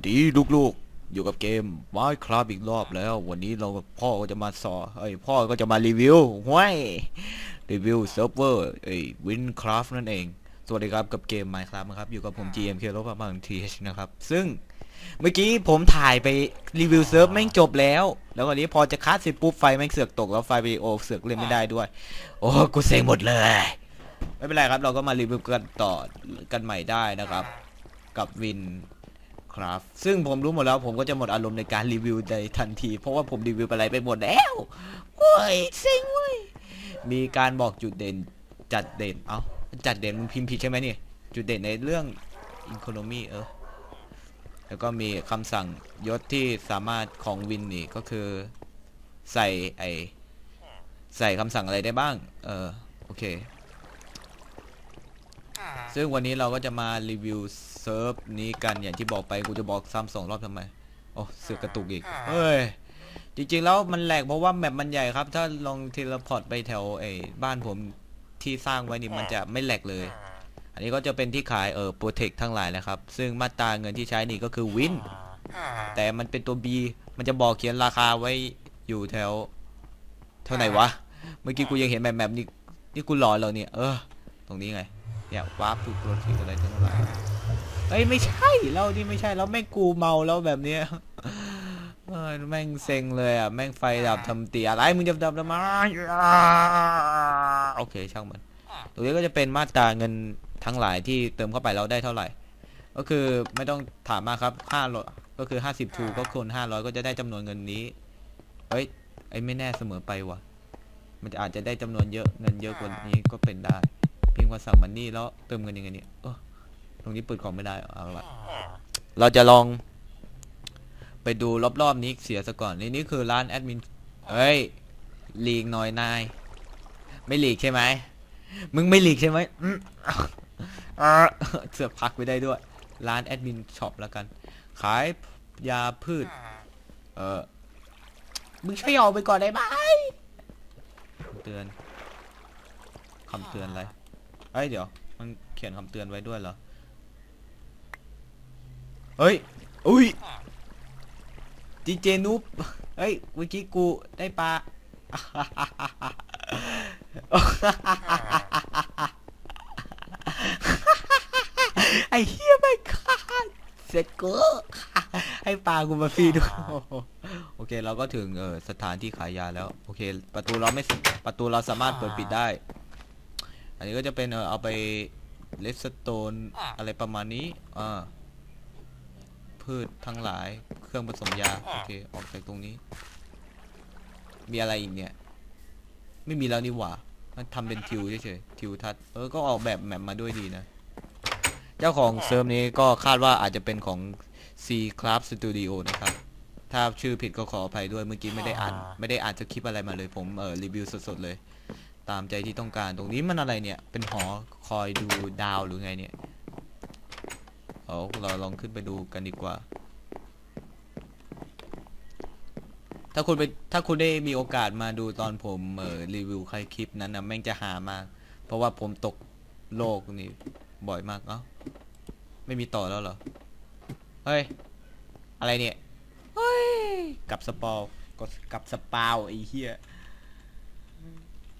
วัสดีลูกๆ อยู่กับเกม Minecraft อีกรอบแล้ว วันนี้เราพ่อก็จะมาสอนเอ้ยพ่อก็จะมารีวิวห้วยรีวิวเซิร์ฟเวอร์เอ้ย Winecraft นั่นเอง สวัสดีครับกับเกม Minecraft นะครับ อยู่กับผม GMK ลบมาบางทีนะครับ ซึ่งเมื่อกี้ผมถ่ายไปรีวิวเซิร์ฟแม่งจบแล้ว แล้ววันนี้พอจะคัสเสร็จปุ๊บไฟแม่งเสือกตกแล้วไฟวีโอเสือกเล่นไม่ได้ด้วย โอ้กูเซ็งหมดเลย ไม่เป็นไรครับ เราก็มารีวิวกันต่อกันใหม่ได้นะครับ กับวิน ครับ ซึ่งผมรู้หมดแล้วผมก็จะหมดอารมณ์ในการรีวิวในทันที เพราะว่าผมรีวิวไปอะไรไปหมดแล้วโอ้ยเซ็งเว้ยมีการบอกจุดเด่นจัดเด่นเอ้าจัดเด่นมึงพิมพ์ผิดใช่ไหมนี่จุดเด่นในเรื่องอีโคโนมีเออแล้วก็มีคำสั่งยศที่สามารถของวินนี่ก็คือใส่ไอใส่คำสั่งอะไรได้บ้าง เออ โอเค ซึ่งวันนี้เราก็จะมารีวิว เซิร์ฟนี้กันอย่างที่บอกไปกูจะบอกซ้ำสองรอบทำไมโอ้เสือกกระตุกอีกเฮ้ยจริงๆแล้วมันแหลกเพราะว่าแมปมันใหญ่ครับ ถ้าลองเทเลพอร์ตไปแถวไอ้บ้านผมที่สร้างไว้นี่มันจะไม่แหลกเลย อันนี้ก็จะเป็นที่ขายเออโปรเทคทั้งหลายนะครับ ซึ่งมาตราเงินที่ใช้นี่ก็คือวินแต่มันเป็นตัว B มันจะบอกเขียนราคาไว้อยู่แถวเท่าไหร่วะ เมื่อกี้กูยังเห็นแบบแบบนี้นี่กูหลอนแล้วเนี่ยเออ ตรงนี้ไงเนี่ยวาร์ปถูกโปรทีอะไรทั้งหลาย เอ้ยไม่ใช่เรานี่ไม่ใช่แล้วแม่งกูเมาแล้วแบบเนี้ยเออแม่งเซ็งเลยอะแม่งไฟดับทำเตียอะไรมึงจะดับทำไมโอเคช่างมันตรงนี้ก็จะเป็นมาตราเงินทั้งหลายที่เติมเข้าไปเราได้เท่าไหร่ ก็คือไม่ต้องถามมากครับห้าร้อยก็คือห้าสิบทูก็คูณห้าร้อยก็จะได้จำนวนเงินนี้เฮ้ยไอ้ไม่แน่เสมอไปวะมันจะอาจจะได้จำนวนเยอะเงินเยอะกว่านี้ก็เป็นได้ เพียงว่าสั่งมันนี่แล้วเติมเงินยังไงเนี่ยเออ ตรงนี้เปิดของไม่ได้เอาละเราจะลอง ไปดูรอบๆนี้เสียซะก่อนนี่นี่คือร้านแอดมินเฮ้ยหลีกหน่อยนาย ไม่หลีกใช่ไหมมึงไม่หลีกใช่ไหมเสือพักไปได้ด้วย ร้านแอดมินช็อปแล้วกัน ขายยาพืช เออมึงช่วยออกไปก่อนได้ไหมเตือนคำเตือนอะไรเอ้ยเดี๋ยว มันเขียนคำเตือนไว้ด้วยเหรอ เฮ้ย อุ้ยดีเจนุปเฮ้ยเมื่อกี้กูได้ปลาไอ้เฮียไม่ขาดเสร็จกูให้ปลากูมาฟรีด้วยโอเคเราก็ถึงเออสถานที่ขายยาแล้ว โอเค ประตูเราไม่ประตูเราสามารถเปิดปิดได้ อันนี้ก็จะเป็นเออเอาไปเลสโตนอะไรประมาณนี้อ่า พืชทั้งหลาย เครื่องผสมยา โอเค ออกจากตรงนี้ มีอะไรอีกเนี่ย ไม่มีแล้วนี่หว่า มันทำเป็นทิวเฉยๆ ทิวทัศน์ เออ ก็ออกแบบแมปมาด้วยดีนะ เจ้าของเซิร์ฟนี้ก็คาดว่าอาจจะเป็นของ C Club Studio นะครับ ถ้าชื่อผิดก็ขออภัยด้วย เมื่อกี้ไม่ได้อ่าน ไม่ได้อ่านสคริปต์อะไรมาเลย ผมเออรีวิวสดๆเลย ตามใจที่ต้องการ ตรงนี้มันอะไรเนี่ย เป็นหอคอยดูดาวหรือไงเนี่ย เอาเราลองขึ้นไปดูกันดีกว่า ถ้าคุณไปถ้าคุณได้มีโอกาสมาดูตอนผมเออรีวิวใครคลิปนั้นนะแม่งจะหามาก เพราะว่าผมตกโลกนี่บ่อยมากเอ้าไม่มีต่อแล้วเหรอ เฮ้ย อะไรเนี่ย เฮ้ย กับสปอลก็กับสปาวไอ้เหี้ย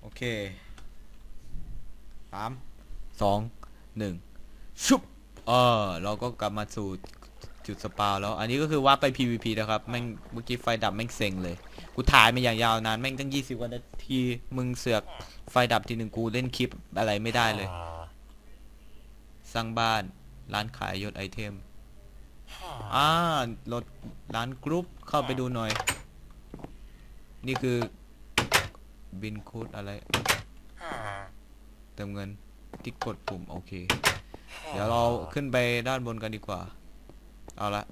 โอเคสามสองหนึ่งชุบ เออ เราก็กลับมาสู่จุดสปาแล้ว อันนี้ก็คือว่าไป PVP นะครับแม่งเมื่อกี้ไฟดับแม่งเซ็งเลย กูถ่ายมาอย่างยาวนานแม่งตั้ง 20กว่านาทีมึงเสือกไฟดับทีหนึ่งกูเล่นคลิปอะไรไม่ได้เลย สร้างบ้านร้านขายยศไอเทมอ่ารถร้านกรุ๊ปเข้าไปดูหน่อย นี่คือบินค้ดอะไร เติมเงินที่กดปุ่มโอเค เดี๋ยวเราขึ้นไปด้านบนกันดีกว่า เอาละ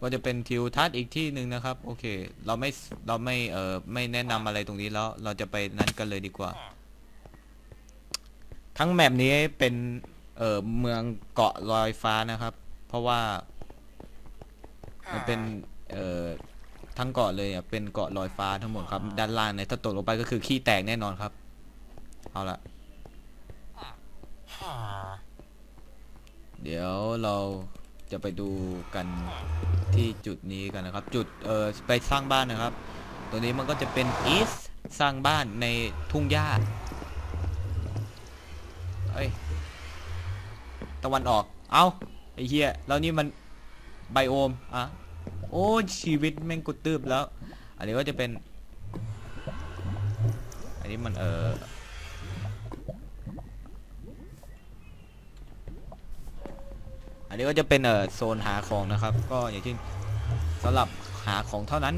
ก็จะเป็นทิวทัศน์อีกที่หนึ่งนะครับ โอเค เราไม่เราไม่เอ่อไม่แนะนำอะไรตรงนี้แล้วเราจะไปนั้นกันเลยดีกว่า ทั้งแมปนี้เป็นเอ่อเมืองเกาะลอยฟ้านะครับ เพราะว่ามันเป็นเอ่อทั้งเกาะเลยอะเป็นเกาะลอยฟ้าทั้งหมดครับ ด้านล่างเนี่ยถ้าตกลงไปก็คือขี้แตกแน่นอนครับ เอาละ เดี๋ยวเราจะไปดูกันที่จุดนี้กันนะครับ จุดเออไปสร้างบ้านนะครับ ตัวนี้มันก็จะเป็นอีสสร้างบ้านในทุ่งหญ้าเอ้ยตะวันออก เอาไอ้เหี้ยแล้วนี่มันไบโอมอะโอ้ชีวิตแม่งกุดตืบแล้ว อันนี้ก็จะเป็น อันนี้มันเออ นนี้ก็จะเป็นเอ่อโซนหาของนะครับ ก็อย่างเช่นสำหรับหาของเท่านั้น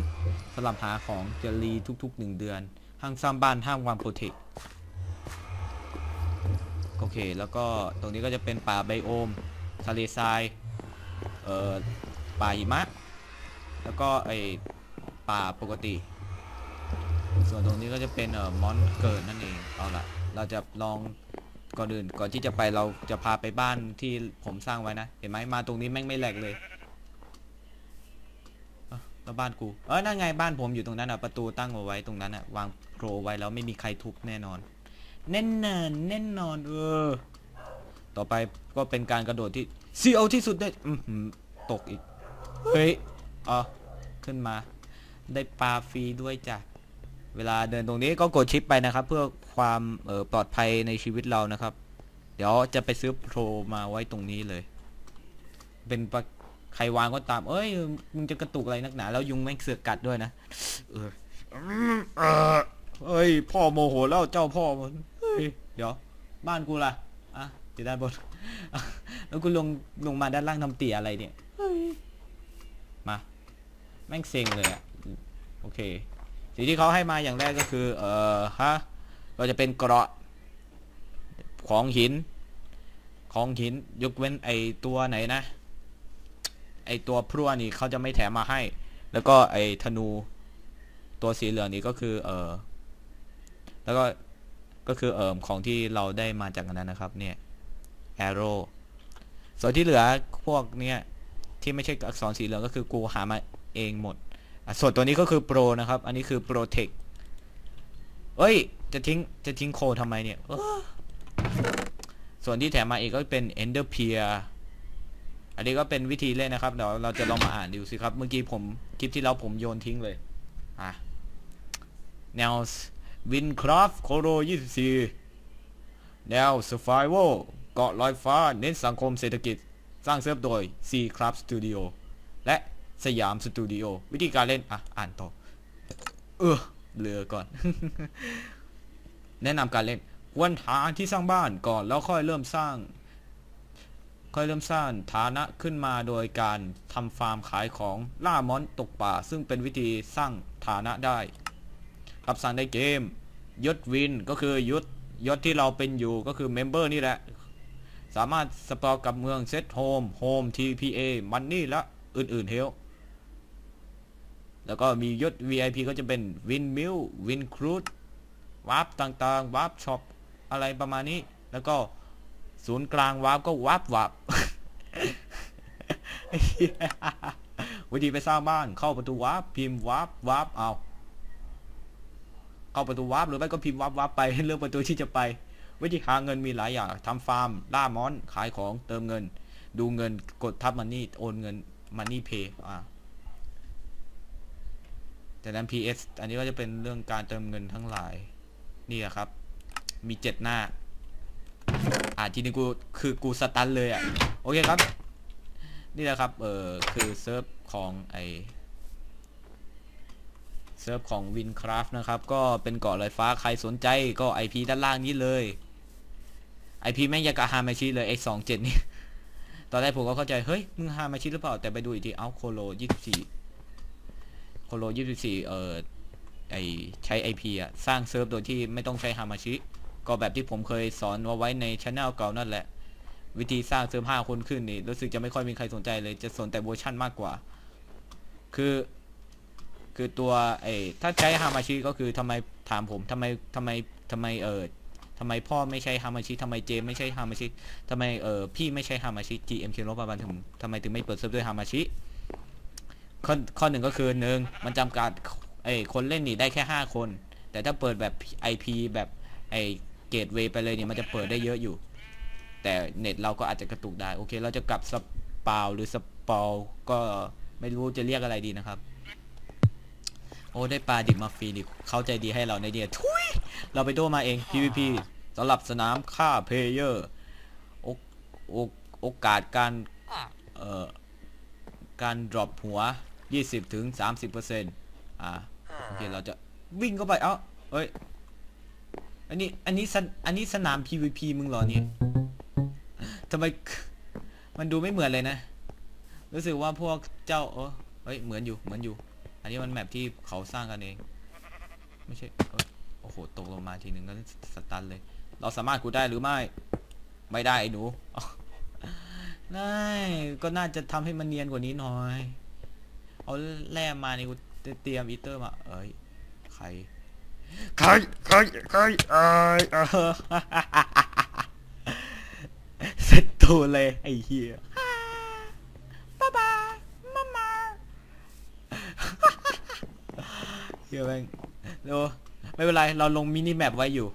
สำหรับหาของจะรีทุกๆหนึ่งเดือนห้างสร้างบ้านห้างวางโปรเทคโอเค แล้วก็ตรงนี้ก็จะเป็นป่าไบโอมทะเลทรายเอ่อป่าหิมะ แล้วก็ไอป่าปกติ ส่วนตรงนี้ก็จะเป็นเอ่อมอนเกิดนั่นเองเอาละเราจะลอง ก่อนอื่นก่อนที่จะไปเราจะพาไปบ้านที่ผมสร้างไว้นะ เห็นไหมมาตรงนี้แม่งไม่แหลกเลยแล้วบ้านกูเออนั่นไงบ้านผมอยู่ตรงนั้นอะประตูตั้งเอาไว้ตรงนั้นอะวางโปรไว้แล้วไม่มีใครทุบแน่นอน แน่นนอนแน่นอนเออ ต่อไปก็เป็นการกระโดดที่เสียวที่สุดได้อือหือตกอีก เฮ้ยอ๋อขึ้นมา ได้ปลาฟรีด้วยจ้ะ เวลาเดินตรงนี้ก็กดชิปไปนะครับ เพื่อความออปลอดภัยในชีวิตเรานะครับ เดี๋ยวจะไปซื้อโปรมาไว้ตรงนี้เลย เป็นปใครวางก็ตาม เอ้ยมึงจะกระตุกอะไรนักหนาแล้วยุงแม่งเสือกกัดด้วยนะเออเอ้ย พ่อโมโหแล้วเจ้าพ่อมันเดี๋ยว บ้านกูล่ะอะอยู่ด้านบนแล้วกูลงลงมาด้านล่างทำเตี่ยอะไรเนี่ยเฮ้ยมา แม่งเซ็งเลยอะโอเค สิ่งที่เขาให้มาอย่างแรกก็คือ เอ่อฮะก็จะเป็นเกราะของหิน ของหินยกเว้นไอตัวไหนนะ ไอตัวพรวนี่เขาจะไม่แถมมาให้ แล้วก็ไอธนูตัวสีเหลืองนี้ก็คือ เออแล้วก็ก็คือเอ่อของที่เราได้มาจากนั้นนะครับ เนี่ย arrow ส่วนที่เหลือพวกเนี้ยที่ไม่ใช่อักษรสีเหลืองก็คือกูหามาเองหมด ส่วนตัวนี้ก็คือโปรนะครับ อันนี้คือโปรเทคเอ้ย จะทิ้ง จะทิ้งโคทำไมเนี่ย ส่วนที่แถมมาอีกก็เป็น Ender p e e r อันนี้ก็เป็นวิธีเล่นนะครับ เดี๋ยวเราจะลองมาอ่านดูสิครับ เมื่อกี้ผมคลิปที่เราผมโยนทิ้งเลย อะ แนว Wincraft c o r o 24 แนว Survival เกาะลอยฟ้า เน้นสังคมเศรษฐกิจ สร้างเซิร์ฟโดย C Craft Studio และ สยามสตูดิโอวิธีการเล่น อะ อ่านต่อ เออเรือก่อน แนะนำการเล่นควรหาที่สร้างบ้านก่อนแล้วค่อยเริ่มสร้าง ค่อยเริ่มสร้างฐานะขึ้นมาโดยการทำฟาร์มขายของล่ามอนตกป่า ซึ่งเป็นวิธีสร้างฐานะได้รับสั่งในเกมยศวินก็คือยศยศที่เราเป็นอยู่ก็คือเมมเบอร์นี่แหละ สามารถสปอร์กับเมืองเซตโฮมโฮม TPA มันนี่และอื่นๆเฮล แล้วก็มียศ VIP ก็จะเป็นวินมิลวินครูดวาร์ปต่างๆวาร์ปช็อปอะไรประมาณนี้ แล้วก็ศูนย์กลางวาร์ปก็วาร์ปวาร์ปวิธีไปสร้างบ้านเข้าประตูวาร์ปพิมพ์วาร์ปวาร์ปเอาเข้าประตูวาร์ปหรือไม่ก็พิมพ์วาร์ปวาร์ปไปเลือกประตูที่จะไป วิธีหาเงินมีหลายอย่างทำฟาร์มล่ามอนขายของเติมเงิน ดูเงินกดทับมันนี่โอนเงินมันนี่เพย์อ่า จากนั้น PS อันนี้ก็จะเป็นเรื่องการเติมเงินทั้งหลาย นี่แหละครับ มีเจ็ดหน้า อ่าทีนี้กูคือกูสตันเลยอะ โอเคครับ นี่แหละครับ เออคือเซิร์ฟของไอเซิร์ฟของ Wincraft นะครับ ก็เป็นเกาะลอยฟ้าใครสนใจก็ IP ด้านล่างนี้เลย IP แม่งยากาฮามาชิเลย X27 นี่ ตอนแรกผมก็เข้าใจ เฮ้ย มึงฮามาชิหรือเปล่า แต่ไปดูอีกที เอ้าโคโล 24 โคโล24 เอ่อไอใช้ IP อะ สร้างเซิร์ฟโดยที่ไม่ต้องใช้ฮามาชิ ก็แบบที่ผมเคยสอนเอาไว้ในช anel เก่านั่นแหละ วิธีสร้างเซิร์ฟห้าคนขึ้นนี่ รู้สึกจะไม่ค่อยมีใครสนใจเลย จะสนแต่เวอร์ชั่นมากกว่า คือ คือตัวไอถ้าใช้ฮามาชิก็คือทำไมถามผมทำไมทำไมทำไมเออทำไมพ่อไม่ใช้ฮามาชิทำไมเจมไม่ใช่ฮามาชิทำไมเออพี่ไม่ใช่ฮามาชิ GMK ลบประมาณถึงทำไมถึงไม่เปิดเซิร์ฟด้วยฮามาชิ ข้อข้อหนึ่งก็คือหนึ่งมันจำกัดไอ้คนเล่นนี่ได้แค่ 5 คน แต่ถ้าเปิดแบบ IP แบบไอ้เกตเวย์ไปเลยเนี่ยมันจะเปิดได้เยอะอยู่ แต่เน็ตเราก็อาจจะกระตุกได้ โอเค เราจะกลับสปาวหรือสปอลก็ไม่รู้จะเรียกอะไรดีนะครับ โอ้ ได้ปลาดิบมาฟรีดิเข้าใจดีให้เราในเดียทุยเราไปโดมาเอง PVP สำหรับสนามฆ่าเพลเยอร์โอกโอกาสการเอ่อ การ drop หัว 20ถึง30เปอร์เซ็นต์อ่าโอเคเราจะวิ่งเข้าไปเอ้าเอ้ยอันนี้อันนี้สนอันนี้สนาม PVP มึงเหรอเนี่ยทำไมมันดูไม่เหมือนเลยนะ รู้สึกว่าพวกเจ้าเออเฮ้ยเหมือนอยู่เหมือนอยู่ อันนี้มันแมปที่เขาสร้างกันเอง ไม่ใช่โอ้โหตกลงมาทีนึงก็สตันเลย เราสามารถกูได้หรือไม่ ไม่ได้ไอ้หนู ได้ก็น่าจะทำให้มันเนียนกว่านี้หน่อย เอาแร่มานี่กูเตรียมอีเตอร์มา เอ้ย ใคร ใคร ใคร ใครเอ้ยเอเสร็จตัวเลยไอ้เหี้ยบ๊ายบายมามาเฮียแม่งดี๋ยวไม่เป็นไร เราลงมินิแมปไว้อยู่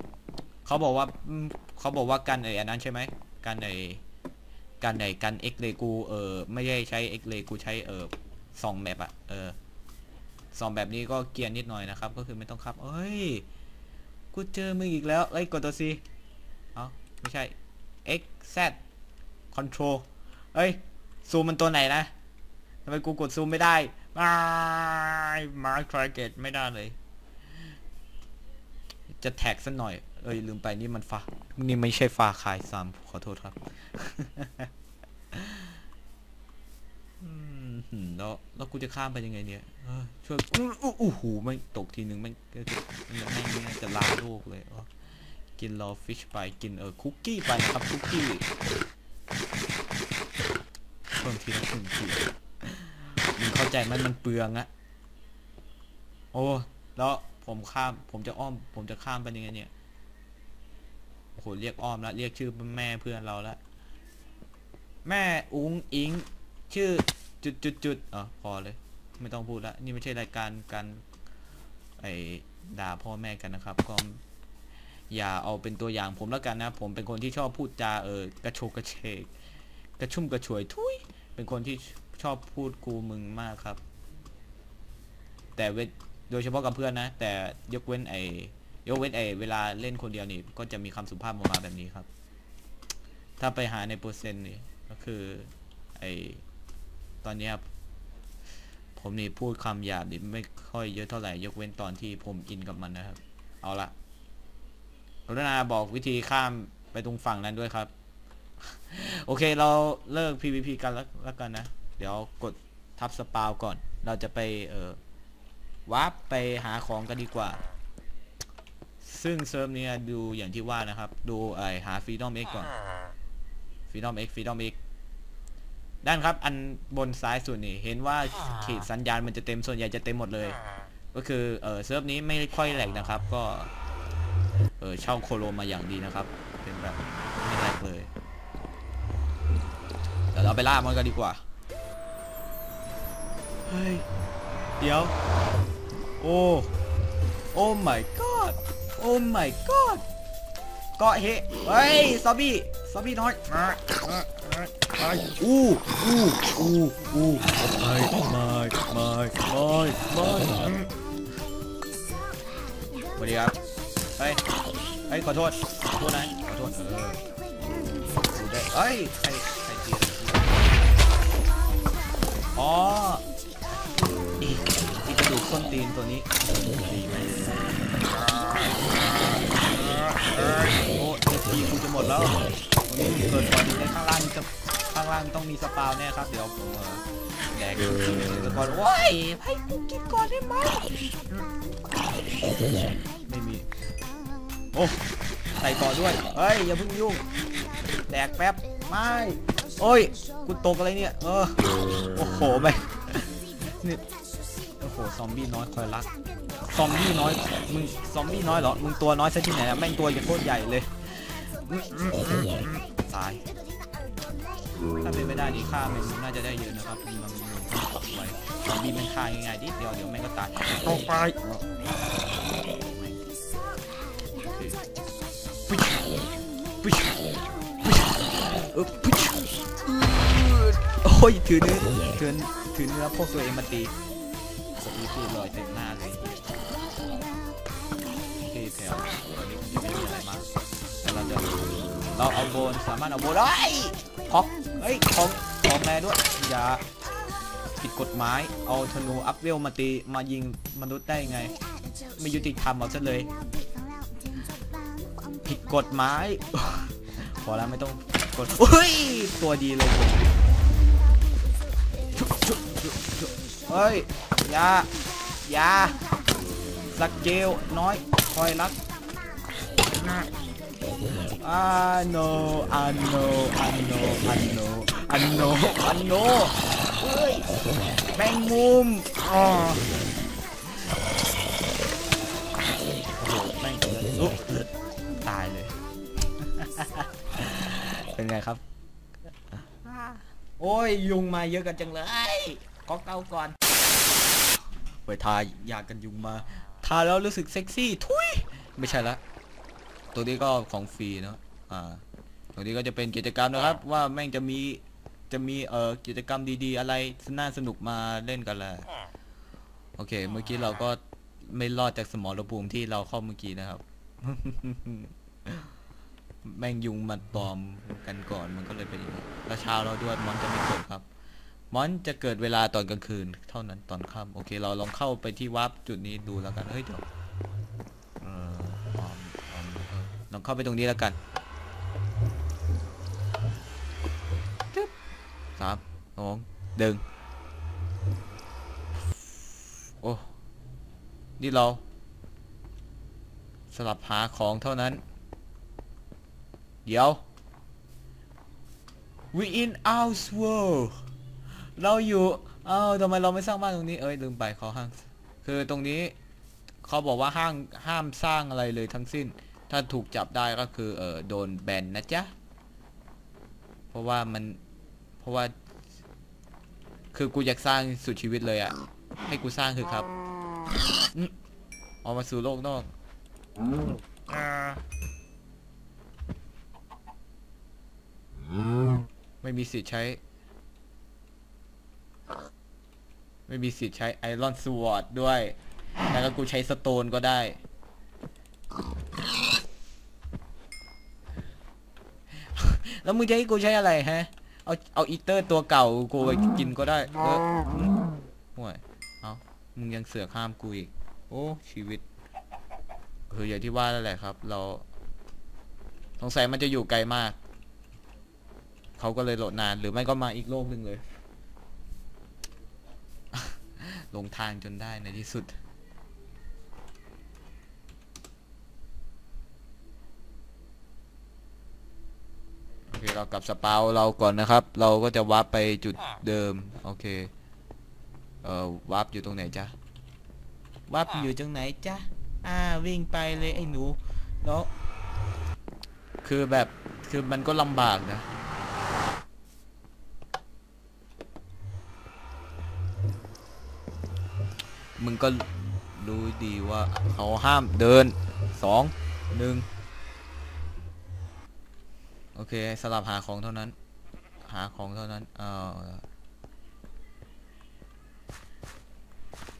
เขาบอกว่าเขาบอกว่ากันไอ้อันนั้นใช่ไหมกันไอ้ กันไอ้กันเอ็กเลกูเออไม่ได้ใช้เอ็กเลกูใช้เออสองแมปอะเออสองแบบนี้ก็เกียร์นิดหน่อยนะครับ ก็คือไม่ต้องขับ เอ้ย กูเจอมึงอีกแล้วเอ้ยกดตัว C เอ้าไม่ใช่ X Z Control เอ้ย ซูมมันตัวไหนนะทำไมกูกดซูมไม่ได้ม่มาร์คทรเกตไม่ได้เลย จะแท็กสักหน่อย เอ้ยลืมไปนี่มันฟานี่ไม่ใช่ฟาคายซามขอโทษครับ อืมหืม แล้วกูจะข้ามไปยังไงเนี่ยช่วยอื้ออู้อู้หูไม่ตกทีนึงไม่งก็จะไม่งไม่งจะลาโลกเลยกินรอฟิชไปกินเออคุกกี้ไปครับคุกกี้เพิ่มทีละหนึ่งทีมึงเข้าใจไหมมันเปลืองอะโอ้แล้วผมข้ามผมจะอ้อม ผมจะข้ามไปยังไงเนี่ยโอ้โหเรียกอ้อมแล้วเรียกชื่อแม่เพื่อนเราแล้วแม่อุ้งอิงชื่อ จุดจุดจุดอ๋อพอเลย ไม่ต้องพูดละนี่ไม่ใช่รายการการไอด่าพ่อแม่กันนะครับ ก็อย่าเอาเป็นตัวอย่างผมแล้วกันนะ ผมเป็นคนที่ชอบพูดจาเออกระโชกกระเชกกระชุ่มกระชวยทุยเป็นคนที่ชอบพูดกูมึงมากครับ แต่เวโดยเฉพาะกับเพื่อนนะ แต่ยกเว้นไอ้ยกเว้นไอ้เวลาเล่นคนเดียวนี่ ก็จะมีคำสุภาพออกมาแบบนี้ครับ ถ้าไปหาในเปอร์เซ็นต์นี่ก็คือ ไอ ตอนเนี้ยผมนี่พูดคำหยาบนี่ไม่ค่อยเยอะเท่าไหร่ยกเว้นตอนที่ผมอินกับมันนะครับ เอาละกรุณาบอกวิธีข้ามไปตรงฝั่งนั้นด้วยครับ โอเคเราเลิก PVP กันแล้วแล้วกันนะ เดี๋ยวกดทับสปาวก่อน เราจะไปเออวาร์ปไปหาของกันดีกว่า ซึ่งเซิร์ฟเนี้ยดูอย่างที่ว่านะครับ ดูไอหา Freedom X ก่อน Freedom X Freedom X ด้านครับ อันบนซ้ายสุดนี่เห็นว่าขีดสัญญาณมันจะเต็มส่วนใหญ่จะเต็มหมดเลย ก็คือเออเซิร์ฟนี้ไม่ค่อยแหลกนะครับ ก็เออเช่าโคโลมาอย่างดีนะครับ เป็นแบบไม่แหลกเลยเดี๋ยวเราไปล่ามันกันดีกว่าเฮ้ยเดี๋ยว โอ้โอ้ my god โอ้ my god เกาะเฮเฮ้ยซอมบี้ซอมบี้น้อย มามามามาอู้อู้อู้อู้ไม่ไม่ไม่ไม่ไม่สวัสดีครับเฮ้ยเฮ้ยขอโทษขอโทษนะขอโทษเออดูได้เฮ้ยใครใครตีอะไรตีอ๋ออีอีกระดูกส้นตีนตัวนี้ดีไหมเอ้ยโอ้เอทีกูจะหมดแล้ววันนี้เกิดก่อนในข้างล่างจะ ข้างล่างต้องมีสปาวแน่ครับ เดี๋ยวผมเออแดกสปาวโอ้ยให้กูกินก่อนได้ไหมไม่มี โอ้ใส่ต่อด้วยเฮ้ย อย่าเพิ่งยุ่ง แดกแป๊บ ไม่ โอ้ย กูตกอะไรเนี่ย เออ โอ้โหแม่งนี่โอ้โห ซอมบี้น้อยคอยรัก ซอมบี้น้อย มึง ซอมบี้น้อยเหรอ มึงตัวน้อยซะที่ไหนอะแม่งตัวอย่างโคตรใหญ่เลยอืมอืมอืมอืมตาย ถ้าเป็นไม่ได้นี่ฆ่ามันน่าจะได้เยอะนะครับมันมันมันปักไว้ซอมบี้มันฆ่าง่ายๆนิดเดียวเดี๋ยวแม่งก็ตายตกไปโอเคปิ๊ชปิ๊ชปิ๊ชอึ๊บปึ๊ชอืดโอ้ยถือเนื้อถือถือเนื้อพวกตัวเองมาตีสตีฟีลอยเต็มหน้าเลยที่แถวตอนนี้จะไม่มีอะไรมากแต่เราจะเราเอาโบนสามารถเอาโบนได้ยพอก เฮ้ยของของแม่ด้วย อย่าผิดกฎหมาย เอาธนูอัพเวลมาตีมายิงมนุษย์ได้ไง ไม่ยุติธรรมเอาซะเลย ผิดกฎหมาย พอแล้วไม่ต้องกดเฮ้ย ตัวดีเลยเฮ้ยยายาสักเกลน้อย คอยรัก อ่าโนอันโนอันโนอันโนอันโนอันโนเฮ้ยแมงมุมอ๋อโอ้โหแม่งอุ๊บตายเลย เป็นไงครับ โอ้ย ยุงมาเยอะกันจังเลยก็เกาก่อนไปทายยากันยุงมา ทาแล้วรู้สึกเซ็กซี่ ทุย ไม่ใช่ละ ตัวนี้ก็ของฟรีเนาะอ่าตัวนี้ก็จะเป็นกิจกรรมนะครับ ว่าแม่งจะมีจะมีเอ่อกิจกรรมดีๆ อะไรน่าสนุกมาเล่นกันแหละโอเค เมื่อกี้เราก็ไม่รอดจากสมรภูมิที่เราเข้าเมื่อกี้นะครับ แม่งยุงมันตอมกันก่อนมันก็เลยเป็นอย่างนี้แล้วเช้าเราด้วยมอนจะไม่เกิดครับมอนจะเกิดเวลาตอนกลางคืน เท่านั้นตอนค่ำโอเค เราลองเข้าไปที่วาร์ปจุดนี้ดูแล้วกันเฮ้ยเดี๋ยว ลองเข้าไปตรงนี้แล้วกันจึ๊บสามสองดึงโอ้นี่เรา สลับหาของเท่านั้น เดี๋ยว we in our world เราอยู่เอ้าทำไมเราไม่สร้างบ้านตรงนี้ เอ้ยลืมไปเขาห้าง คือตรงนี้เขาบอกว่าห้างห้ามสร้างอะไรเลยทั้งสิ้น ถ้าถูกจับได้ก็คือเออโดนแบนนะจ๊ะ เพราะว่ามัน เพราะว่า คือกูอยากสร้างสุดชีวิตเลยอะให้กูสร้างคือครับออกมาสู่โลกนอกอไม่มีสิทธิ์ใช้ ไม่มีสิทธิ์ใช้ไอรอนสวอร์ดด้วย แล้วก็กูใช้สโตนก็ได้ แล้วมึงจะให้กูใช้อะไรฮะ เอาเอาอีเตอร์ตัวเก่ากูไปกินก็ได้เออห่วยเอามึงยังเสือกห้ามกูอีก โอ้ชีวิตคืออย่างที่ว่าแล้วแหละครับ เรา สงสัยมันจะอยู่ไกลมาก เขาก็เลยโหลดนานหรือไม่ก็มาอีกโลกหนึ่งเลย ลงทางจนได้ในที่สุด เคเรากลับสปาวเราก่อนนะครับ เราก็จะวาร์ปไปจุดเดิม โอเค เอ่อวาร์ปอยู่ตรงไหนจ๊ะวาร์ปอยู่ตรงไหนจ๊ะอ่าวิ่งไปเลยไอ้หนูแล้วคือแบบคือมันก็ลำบากนะมึงก็รู้ดีว่าเขาห้ามเดินสองหนึ่ง อเคสลับหาของเท่านั้น หาของเท่านั้นเอา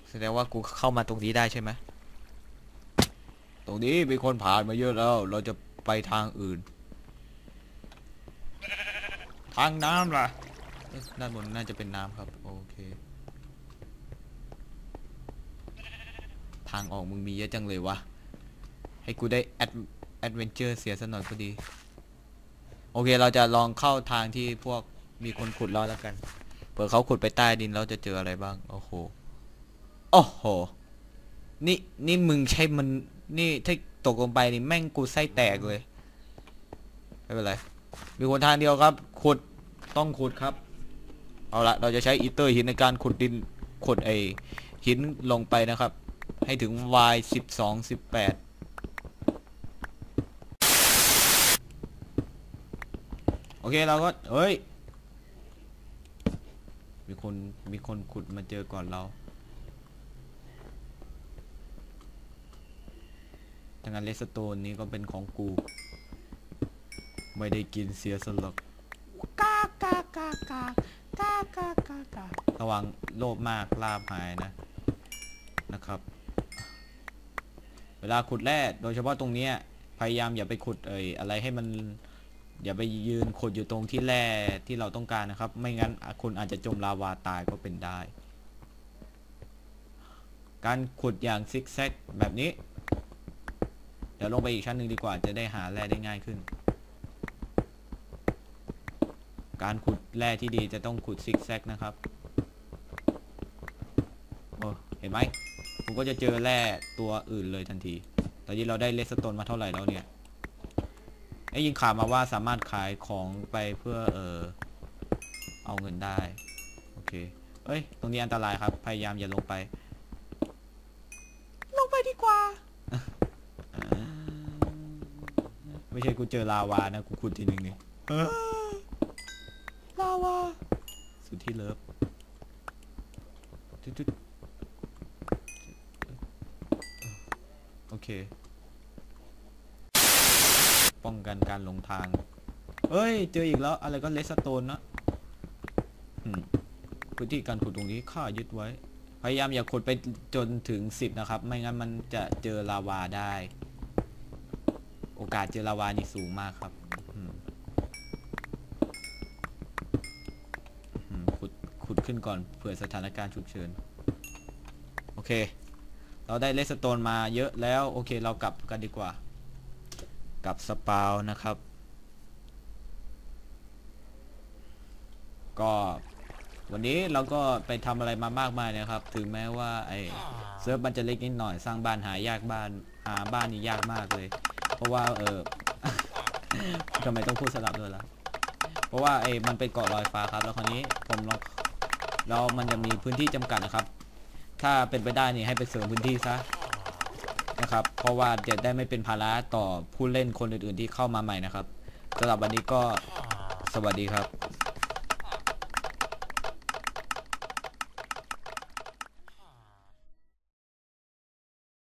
แสดงว่ากูเข้ามาตรงนี้ได้ใช่ไหมตรงนี้มีคนผ่านมาเยอะแล้ว เราจะไปทางอื่น ทางน้ำล่ะเอ๊ะด้านบนน่าจะเป็นน้ำครับ โอเค ทางออกมึงมีเยอะจังเลยวะให้กูได้แอดแอดเวนเจอร์เสียสหน่อยก็ดี โอเคเราจะลองเข้าทางที่พวกมีคนขุดเราแล้วกันเผื่อเขาขุดไปใต้ดินเราจะเจออะไรบ้าง โอ้โห โอ้โห นี่นี่มึงใช่มัน นี่ถ้าตกลงไปนี่แม่งกูไส้แตกเลย ไม่เป็นไร มีคนทางเดียวครับ ขุด ต้องขุดครับ เอาละเราจะใช้อีเตอร์หินในการขุดดิน ขุดไอหินลงไปนะครับ ให้ถึง y สิบสองสิบแปดโอ เคเราก็เฮ้ย มีคนมีคนขุดมาเจอก่อนเราดังนั้นเลสโตนนี้ก็เป็นของกู ไม่ได้กินเสียสลักกากากากากากากาการะวังโลภมากลาบหายนะนะครับ เวลาขุดแร่โดยเฉพาะตรงเนี้ยพยายามอย่าไปขุดเอ่ยอะไรให้มัน อย่าไปยืนขุดอยู่ตรงที่แร่ที่เราต้องการนะครับ ไม่งั้นคุณอาจจะจมลาวาตายก็เป็นได้ การขุดอย่างซิกแซกแบบนี้ เดี๋ยวลงไปอีกชั้นหนึ่งดีกว่าจะได้หาแร่ได้ง่ายขึ้น การขุดแร่ที่ดีจะต้องขุดซิกแซกนะครับโอ้เห็นไหมผมก็จะเจอแร่ตัวอื่นเลยทันที ตอนนี้เราได้เลสโตนมาเท่าไหร่แล้วเนี่ย ไอ้ยิงข่าวมาว่าสามารถขายของไปเพื่อเออเอาเงินได้ โอเค เอ้ย ตรงนี้อันตรายครับ พยายามอย่าลงไป ลงไปดีกว่า ไม่ใช่กูเจอลาวานะ กูขุดทีนึงนี่ลาวา สุดที่เลิฟโอเค ป้องกันการหลงทาง เอ้ย เจออีกแล้ว อะไรก็เลสโตนนะพื้นที่การขุดตรงนี้ข้ายึดไว้ พยายามอย่าขุดไปจนถึง10นะครับ ไม่งั้นมันจะเจอลาวาได้ โอกาสเจอลาวานี่สูงมากครับขุดขุดขึ้นก่อนเผื่อสถานการณ์ฉุกเฉิน โอเค เราได้เลสโตนมาเยอะแล้ว โอเค เรากลับกันดีกว่า กับสปาวนะครับ ก็วันนี้เราก็ไปทำอะไรมามากมายนะครับ ถึงแม้ว่าไอเซิร์ฟมันจะเล็กนิดหน่อยสร้างบ้านหายากบ้านหาบ้านนี่ยากมากเลย เพราะว่าเออทำไมต้องพูดสลับด้วยล่ะเพราะว่าไอ้มันเป็นเกาะลอยฟ้าครับ แล้วคราวนี้ผมเราเรามันจะมีพื้นที่จำกัดนะครับ ถ้าเป็นไปได้นี่ให้ไปเสริมพื้นที่ซะ นะครับ เพราะว่าจะได้ไม่เป็นภาระต่อผู้เล่นคนอื่นๆที่เข้ามาใหม่นะครับสำหรับวันนี้ก็สวัสดีครับ